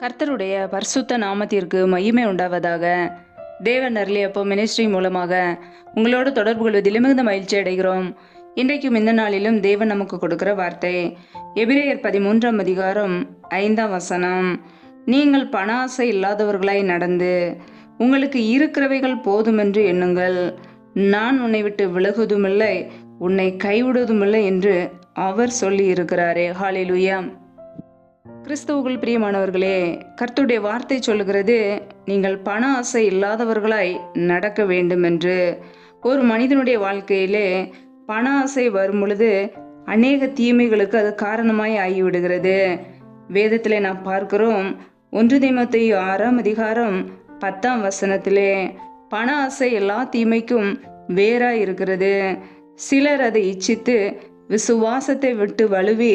கர்த்தருடைய பரிசுத்த நாமத்திற்கு மகிமை உண்டாவதாக. தேவன் அருளியப்போ மினிஸ்ட்ரி மூலமாக உங்களோடு தொடர்பு கொள்வதில் மிகுந்த மகிழ்ச்சி அடைகிறோம். இன்றைக்கும் இந்த நாளிலும் தேவன் நமக்கு கொடுக்கிற வார்த்தை எபிரேயர் பதிமூன்றாம் அதிகாரம் ஐந்தாம் வசனம். நீங்கள் பண ஆசை இல்லாதவர்களாய் நடந்து உங்களுக்கு இருக்கிறவைகள் போதுமென்று எண்ணுங்கள். நான் உன்னை விட்டு விலகுவதுமில்லை உன்னை கைவிடுவதுமில்லை என்று அவர் சொல்லி இருக்கிறாரே. ஹாலிலுயாம் கிறிஸ்துவுக்குள் பிரியமானவர்களே கர்த்துடைய வார்த்தை சொல்லுகிறது நீங்கள் பண ஆசை இல்லாதவர்களாய் நடக்க வேண்டும் என்று ஒரு மனிதனுடைய வாழ்க்கையிலே பண ஆசை வரும் பொழுது அநேக தீமைகளுக்கு அது காரணமாய் ஆகிவிடுகிறது. வேதத்தில் நாம் பார்க்கிறோம் ஒன்று தீமத்தை ஆறாம் அதிகாரம் பத்தாம் வசனத்திலே பண ஆசை எல்லா தீமைக்கும் வேறாய் இருக்கிறது. சிலர் அதை இச்சித்து விசுவாசத்தை விட்டு வலுவி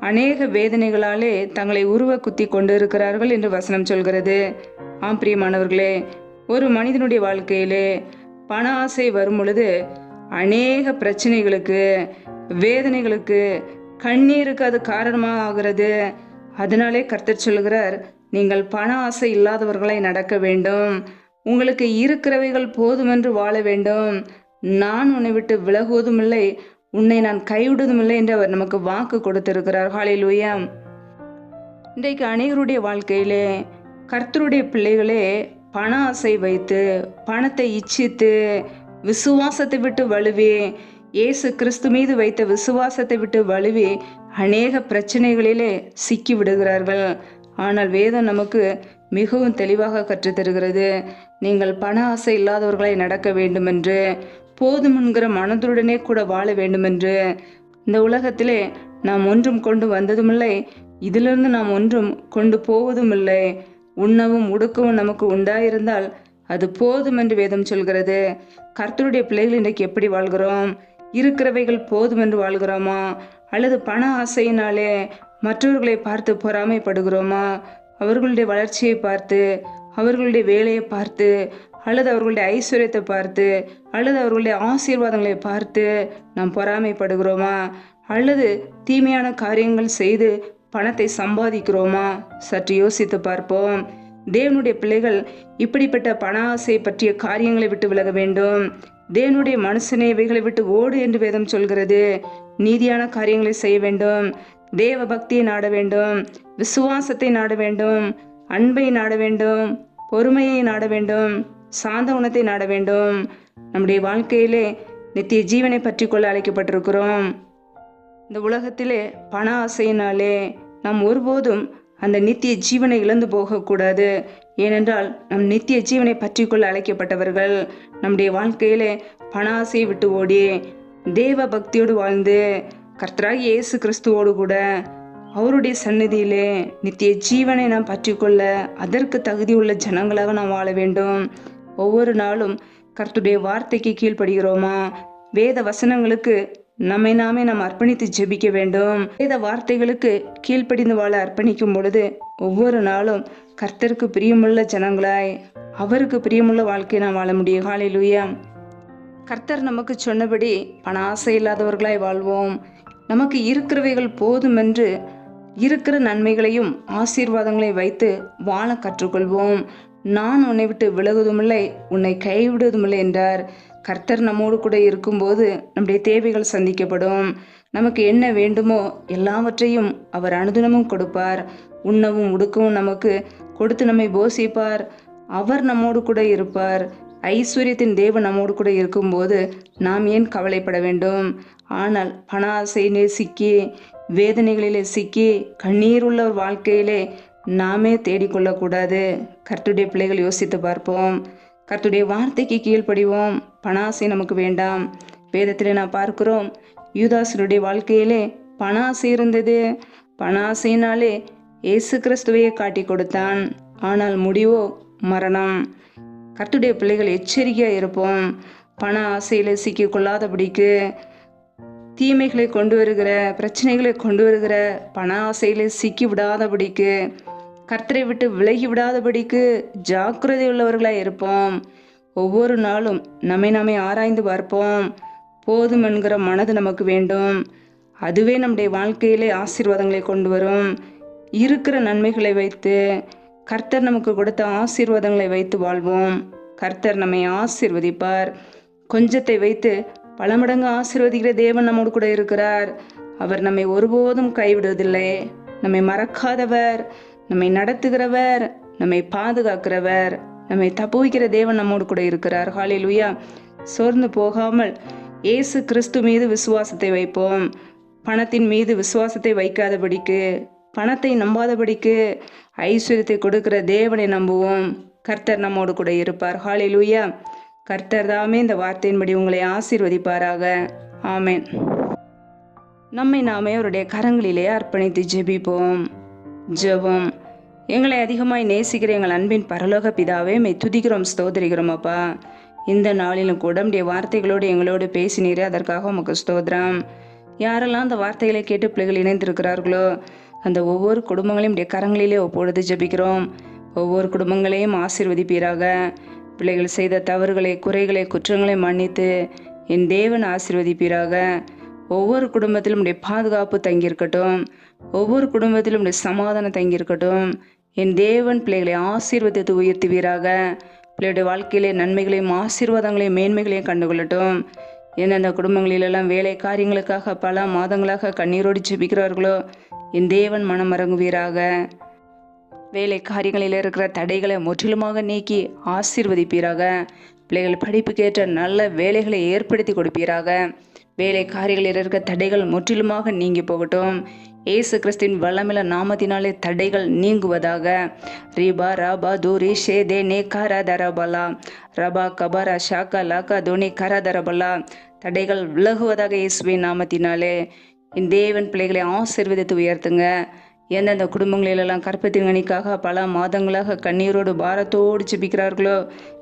அநேக வேதனைகளாலே தங்களை உருவ குத்தி கொண்டு இருக்கிறார்கள் என்று வசனம் சொல்கிறது. ஆம் பிரியமானவர்களே ஒரு மனிதனுடைய வாழ்க்கையிலே பண ஆசை வரும் பொழுது அநேக பிரச்சனைகளுக்கு வேதனைகளுக்கு கண்ணீருக்கு அது காரணமாக ஆகிறது. அதனாலே கர்த்தர் சொல்கிறார் நீங்கள் பண ஆசை இல்லாதவர்களாய் நடக்க வேண்டும். உங்களுக்கு இருக்கிறவைகள் போதுமென்று வாழ வேண்டும். நான் உன்னை விட்டு விலகுவதும் இல்லை. உன்னை நான் கைவிடுவதுமில்லை என்று அவர் நமக்கு வாக்கு கொடுத்திருக்கிறார். ஹாலேலூயா இன்றைக்கு அநேகருடைய வாழ்க்கையிலே கர்த்தருடைய பிள்ளைகளே பண ஆசை வைத்து பணத்தை இச்சித்து விசுவாசத்தை விட்டு வலுவி இயேசு கிறிஸ்து மீது வைத்த விசுவாசத்தை விட்டு வலுவி அநேக பிரச்சனைகளிலே சிக்கி விடுகிறார்கள். ஆனால் வேதம் நமக்கு மிகவும் தெளிவாக கற்றுத்தருகிறது. நீங்கள் பண ஆசை இல்லாதவர்களாய் நடக்க வேண்டுமென்று போதும் என்கிற மனதுடனே கூட வாழ வேண்டுமென்று இந்த உலகத்திலே நாம் ஒன்றும் கொண்டு வந்ததுமில்லை. இதிலிருந்து நாம் ஒன்றும் கொண்டு போவதும் இல்லை உண்ணவும் உடுக்கவும் நமக்கு உண்டாயிருந்தால் அது போதும் என்று வேதம் சொல்கிறது. கர்த்தருடைய பிள்ளைகள் இன்றைக்கு எப்படி வாழ்கிறோம்? இருக்கிறவைகள் போதும் என்று வாழ்கிறோமா? அல்லது பண ஆசையினாலே மற்றவர்களை பார்த்து பொறாமைப்படுகிறோமா? அவர்களுடைய வளர்ச்சியை பார்த்து அவர்களுடைய வேலையை பார்த்து அல்லது அவர்களுடைய ஐஸ்வர்யத்தை பார்த்து அல்லது அவர்களுடைய ஆசீர்வாதங்களை பார்த்து நாம் பொறாமைப்படுகிறோமா? அல்லது தீமையான காரியங்கள் செய்து பணத்தை சம்பாதிக்கிறோமா? சற்று யோசித்து பார்ப்போம். தேவனுடைய பிள்ளைகள் இப்படிப்பட்ட பண ஆசை பற்றிய காரியங்களை விட்டு விலக வேண்டும். தேவனுடைய மனுஷனை இவைகளை விட்டு ஓடு என்று வேதம் சொல்கிறது. நீதியான காரியங்களை செய்ய வேண்டும். தேவ பக்தியை நாட வேண்டும். விசுவாசத்தை நாட வேண்டும். அன்பை நாட வேண்டும். பொறுமையை நாட வேண்டும். சாந்த குணத்தை நாட வேண்டும். நம்முடைய வாழ்க்கையிலே நித்திய ஜீவனை பற்றி கொள்ள அழைக்கப்பட்டிருக்கிறோம். இந்த உலகத்திலே பண ஆசையினாலே நாம் ஒருபோதும் அந்த நித்திய ஜீவனை இழந்து போகக்கூடாது. ஏனென்றால் நம் நித்திய ஜீவனை பற்றி கொள்ள அழைக்கப்பட்டவர்கள் நம்முடைய வாழ்க்கையிலே பண ஆசையை விட்டு ஓடி தேவ பக்தியோடு வாழ்ந்து கர்த்தராகி இயேசு கிறிஸ்துவோடு கூட அவருடைய சந்நிதியிலே நித்திய ஜீவனை நாம் பற்றிக்கொள்ள அதற்கு தகுதியுள்ள ஜனங்களாக நாம் வாழ வேண்டும். ஒவ்வொரு நாளும் கர்த்துடைய வார்த்தைக்கு கீழ்ப்படுகிறோமா? வேத வசனங்களுக்கு நம்மை நாமே நாம் அர்ப்பணித்து ஜெபிக்க வேண்டும். வேத வார்த்தைகளுக்கு கீழ்ப்படிந்து வாழ அர்ப்பணிக்கும் பொழுது ஒவ்வொரு நாளும் கர்த்தருக்கு பிரியமுள்ள ஜனங்களாய் அவருக்கு பிரியமுள்ள வாழ்க்கையை நாம் வாழ முடியும். ஹாலேலூயா கர்த்தர் நமக்கு சொன்னபடி பண ஆசை இல்லாதவர்களாய் வாழ்வோம். நமக்கு இருக்கிறவைகள் போதுமென்று இருக்கிற நன்மைகளையும் ஆசீர்வாதங்களை வைத்து வாழ கற்றுக்கொள்வோம். நான் உன்னை விட்டு விலகுவதுமில்லை உன்னை கைவிடுவதுமில்லை என்றார். கர்த்தர் நம்மோடு கூட இருக்கும்போது நம்முடைய தேவைகள் சந்திக்கப்படும். நமக்கு என்ன வேண்டுமோ எல்லாவற்றையும் அவர் அனுதினமும் கொடுப்பார். உண்ணவும் உடுக்கவும் நமக்கு கொடுத்து நம்மை போஷிப்பார். அவர் நம்மோடு கூட இருப்பார். ஐஸ்வர்யத்தின் தேவன் நம்மோடு கூட இருக்கும்போது நாம் ஏன் கவலைப்பட வேண்டும்? ஆனால் பண ஆசையிலே சிக்கி வேதனைகளிலே சிக்கி கண்ணீர் உள்ள வாழ்க்கையிலே நாமே தேடிக்கொள்ளக்கூடாது. கர்த்துடைய பிள்ளைகள் யோசித்து பார்ப்போம். கர்த்துடைய வார்த்தைக்கு கீழ்ப்படிவோம். பண ஆசை நமக்கு வேண்டாம். வேதத்தில் நான் பார்க்கிறோம் யூதாசனுடைய வாழ்க்கையிலே பண ஆசை இருந்தது. பண இயேசு கிறிஸ்துவையே காட்டி கொடுத்தான். ஆனால் முடிவோ மரணம். கர்த்துடைய பிள்ளைகள் எச்சரிக்கையாக இருப்போம். பண ஆசையில் சிக்கி கொள்ளாதபடிக்கு தீமைகளை கொண்டு வருகிற பிரச்சனைகளை கொண்டு வருகிற பண ஆசையில் சிக்கி விடாதபடிக்கு கர்த்தரை விட்டு விலகி விடாதபடிக்கு ஜாக்கிரதை உள்ளவர்களாக இருப்போம். ஒவ்வொரு நாளும் நம்மை நாமே ஆராய்ந்து பார்ப்போம். போதும் என்கிற மனது நமக்கு வேண்டும். அதுவே நம்முடைய வாழ்க்கையிலே ஆசீர்வாதங்களை கொண்டு வரும். இருக்கிற நன்மைகளை வைத்து கர்த்தர் நமக்கு கொடுத்த ஆசீர்வாதங்களை வைத்து வாழ்வோம். கர்த்தர் நம்மை ஆசீர்வதிப்பார். கொஞ்சத்தை வைத்து பல மடங்கு ஆசீர்வதிக்கிற தேவன் நம்மோடு கூட இருக்கிறார். அவர் நம்மை ஒருபோதும் கைவிடுவதில்லை. நம்மை மறக்காதவர். நம்மை நடத்துகிறவர் நம்மை பாதுகாக்கிறவர் நம்மை தப்புவிக்கிற தேவன் நம்மோடு கூட இருக்கிறார். ஹாலில் உயா சோர்ந்து போகாமல் இயேசு கிறிஸ்து மீது விசுவாசத்தை வைப்போம். பணத்தின் மீது விசுவாசத்தை வைக்காதபடிக்கு பணத்தை நம்பாதபடிக்கு ஐஸ்வர்யத்தை கொடுக்கிற தேவனை நம்புவோம். கர்த்தர் நம்மோடு கூட இருப்பார். ஹாலில் உயா கர்த்தர் தாமே இந்த வார்த்தையின்படி உங்களை ஆசீர்வதிப்பாராக. ஆமேன். நம்மை நாமே அவருடைய கரங்களிலே அர்ப்பணித்து ஜெபிப்போம். ஜெபம். எங்களை அதிகமாய் நேசிக்கிற எங்கள் அன்பின் பரலோக பிதாவே மை துதிக்கிறோம் ஸ்தோதரிக்கிறோம் அப்பா. இந்த நாளிலும் கூட உடைய வார்த்தைகளோடு எங்களோடு பேசினீரே அதற்காக உமக்கு ஸ்தோத்திரம். யாரெல்லாம் அந்த வார்த்தைகளை கேட்டு பிள்ளைகள் இணைந்திருக்கிறார்களோ அந்த ஒவ்வொரு குடும்பங்களையும் உடைய கரங்களிலே ஒப்பொழுது ஜெபிக்கிறோம். ஒவ்வொரு குடும்பங்களையும் ஆசிர்வதிப்பீராக. பிள்ளைகள் செய்த தவறுகளை குறைகளை குற்றங்களை மன்னித்து என் தேவன் ஆசிர்வதிப்பீராக. ஒவ்வொரு குடும்பத்திலும் உடைய பாதுகாப்பு தங்கியிருக்கட்டும். ஒவ்வொரு குடும்பத்திலும் உடைய சமாதானம் தங்கியிருக்கட்டும். என் தேவன் பிள்ளைகளை ஆசீர்வதித்து உயர்த்துவீராக. பிள்ளையுடைய வாழ்க்கையிலே நன்மைகளையும் ஆசீர்வாதங்களையும் மேன்மைகளையும் கண்டுகொள்ளட்டும். எந்தெந்த குடும்பங்களிலெல்லாம் வேலை காரியங்களுக்காக பல மாதங்களாக கண்ணீரோடு ஜெபிக்கிறார்களோ. என் தேவன் மனம் மறங்குவீராக. வேலை காரியங்களில் இருக்கிற தடைகளை முற்றிலுமாக நீக்கி ஆசீர்வதிப்பீராக. பிள்ளைகள் படிப்புக்கேற்ற நல்ல வேலைகளை ஏற்படுத்தி கொடுப்பீராக. வேலை காரியங்களில் இருக்கிற தடைகள் முற்றிலுமாக நீங்கி போகட்டும். ஏசு கிறிஸ்தின் வல்லமில நாமத்தினாலே தடைகள் நீங்குவதாக. ரீபா ராபா தூரி ஷேதே நே கரதரபலா ரபா கபரா ஷாக்கா லாக்கா தோனி கரதரபலா தடைகள் விலகுவதாக இயேசுவின் நாமத்தினாலே. என் தேவன் பிள்ளைகளை ஆசிர்வதித்து உயர்த்துங்க. எந்தெந்த குடும்பங்களிலெல்லாம் கற்பத்தின் கணிக்காக பல மாதங்களாக கண்ணீரோடு பாரத்தோடு ஜெபிக்கிறார்களோ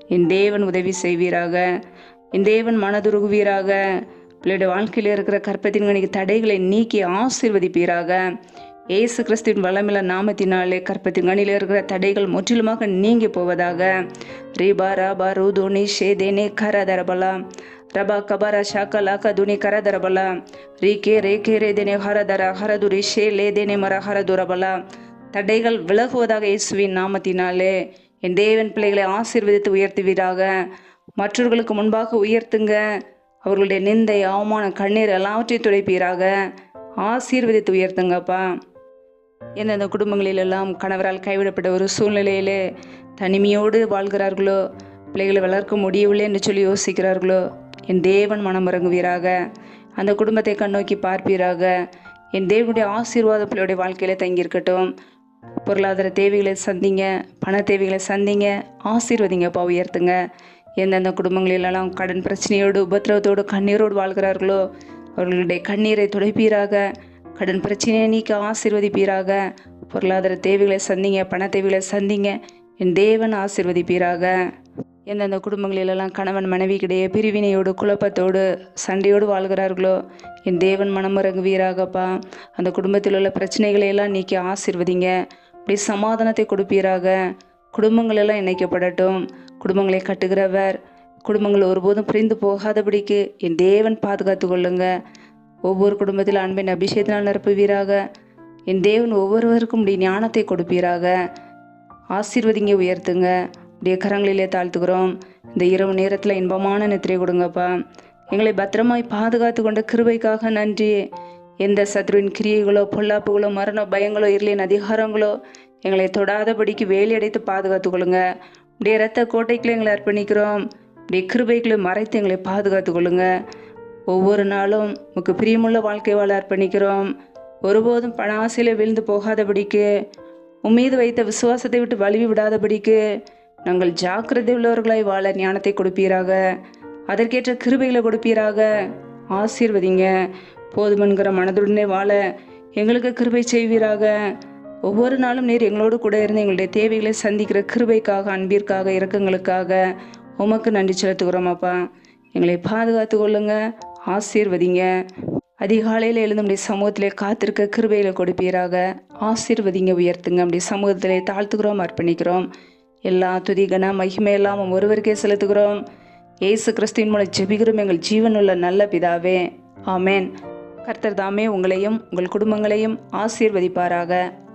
என் தேவன் உதவி செய்வீராக. என் தேவன் மனதுருகுவீராக. பிள்ளையுடைய வாழ்க்கையில் இருக்கிற கற்பத்தின்கணிக்கு தடைகளை நீக்கி ஆசிர்வதிப்பீராக. ஏசு கிறிஸ்துவின் வளமில்ல நாமத்தினாலே கற்பத்தின் கணியில் இருக்கிற தடைகள் முற்றிலுமாக நீங்கி போவதாக. ரீபா ராபா ரூதோனி ஷேதேனே கரதரபலா ரபா கபாரா ஷாக்கா லாக்கா துனி கரதரபலா ரீ கே ரே கே ரே தேனே ஹரதரா ஹரதுரி ஷே லே தேனே மர ஹரதுரபலா தடைகள் விலகுவதாக இயேசுவின் நாமத்தினாலே என் தேவன் பிள்ளைகளை ஆசீர்வதித்து உயர்த்துவீராக. மற்றவர்களுக்கு முன்பாக உயர்த்துங்க. அவர்களுடைய நிந்தை அவமானம் கண்ணீர் எல்லாவற்றையும் துடைப்பீராக. ஆசீர்வதித்து உயர்த்துங்கப்பா. எந்தெந்த குடும்பங்களிலெல்லாம் கணவரால் கைவிடப்பட்ட ஒரு சூழ்நிலையிலே தனிமையோடு வாழ்கிறார்களோ பிள்ளைகளை வளர்க்க முடியவில்லை என்று சொல்லி யோசிக்கிறார்களோ என் தேவன் மனம் இறங்குவீராக அந்த குடும்பத்தை கண்ணோக்கி பார்ப்பீராக. என் தேவனுடைய ஆசீர்வாத பிள்ளையுடைய வாழ்க்கையில தங்கியிருக்கட்டும். பொருளாதார தேவைகளை சந்திங்க பண தேவைகளை சந்திங்க ஆசீர்வதிங்கப்பா உயர்த்துங்க. எந்தெந்த குடும்பங்களிலெல்லாம் கடன் பிரச்சனையோடு உபத்திரவத்தோடு கண்ணீரோடு வாழ்கிறார்களோ அவர்களுடைய கண்ணீரை துடைப்பீராக. கடன் பிரச்சனையை நீக்க ஆசீர்வதிப்பீராக. பொருளாதார தேவைகளை சந்திங்க பண தேவைகளை சந்திங்க. என் தேவன் ஆசீர்வதிப்பீராக. எந்தெந்த குடும்பங்களிலெல்லாம் கணவன் மனைவிக்கிடையே பிரிவினையோடு குழப்பத்தோடு சண்டையோடு வாழ்கிறார்களோ என் தேவன் மனமிறங்குவீராகப்பா. அந்த குடும்பத்தில் உள்ள பிரச்சனைகளை எல்லாம் நீக்கி ஆசீர்வதிங்க. அப்படி சமாதானத்தை கொடுப்பீராக. குடும்பங்களெல்லாம் இணைக்கப்படட்டும். குடும்பங்களை கட்டுகிறவர். குடும்பங்கள் ஒருபோதும் பிரிந்து போகாதபடிக்கு என் தேவன் பாதுகாத்து கொள்ளுங்க. ஒவ்வொரு குடும்பத்தில் அன்பின் அபிஷேகத்தினால் நிரப்புவீராக. என் தேவன் ஒவ்வொருவருக்கும் உடைய ஞானத்தை கொடுப்பீராக. ஆசீர்வதிங்க உயர்த்துங்க. உடைய கரங்களிலே தாழ்த்துக்கிறோம் இந்த இரவு நேரத்தில் இன்பமான நித்திரை கொடுங்கப்பா. எங்களை பத்திரமாய் பாதுகாத்து கொண்ட கிருபைக்காக நன்றி. எந்த சத்ருவின் கிரியைகளோ பொல்லாப்புகளோ மரண பயங்களோ இருளின் அதிகாரங்களோ எங்களை தொடாதபடிக்கு வேலையடைத்து பாதுகாத்து கொள்ளுங்க. இப்படியே ரத்த கோட்டைக்குள்ளே எங்களை அர்ப்பணிக்கிறோம். இப்படியே கிருபைகளை மறைத்து எங்களை பாதுகாத்து கொள்ளுங்க ஒவ்வொரு நாளும் உமக்கு பிரியமுள்ள வாழ்க்கை வாழ அர்ப்பணிக்கிறோம். ஒருபோதும் பண ஆசையில் விழுந்து போகாதபடிக்கு உம்மீது வைத்த விசுவாசத்தை விட்டு வழுவி விடாதபடிக்கு நாங்கள் ஜாக்கிரதை உள்ளவர்களாய் வாழ ஞானத்தை கொடுப்பீராக. அதற்கேற்ற கிருபைகளை கொடுப்பீராக. ஆசீர்வதிங்க. போதுமென்கிற மனதுடனே வாழ எங்களுக்கு கிருபை செய்வீராக. ஒவ்வொரு நாளும் நீர் எங்களோடு கூட இருந்து எங்களுடைய தேவைகளை சந்திக்கிற கிருபைக்காக அன்பிற்காக இரக்கங்களுக்காக உமக்கு நன்றி செலுத்துகிறோம் அப்பா. எங்களை பாதுகாத்து கொள்ளுங்க ஆசீர்வதிங்க. அதிகாலையில் எழுந்து நம்முடைய சமூகத்திலே காத்திருக்க கிருபையில கொடுப்பீராக. ஆசீர்வதிங்க உயர்த்துங்க. நம்முடைய சமூகத்திலே தாழ்த்துக்கிறோம் அர்ப்பணிக்கிறோம். எல்லா துதிகன மகிமையெல்லாம் மகிமை எல்லாம் ஒருவருக்கே செலுத்துகிறோம். ஏசு கிறிஸ்துவின் மூலம் ஜெபிக்கிறோம். எங்கள் ஜீவனுள்ள நல்ல பிதாவே. ஆமேன். கர்த்தர் தாமே உங்களையும் உங்கள் குடும்பங்களையும் ஆசீர்வதிப்பாராக.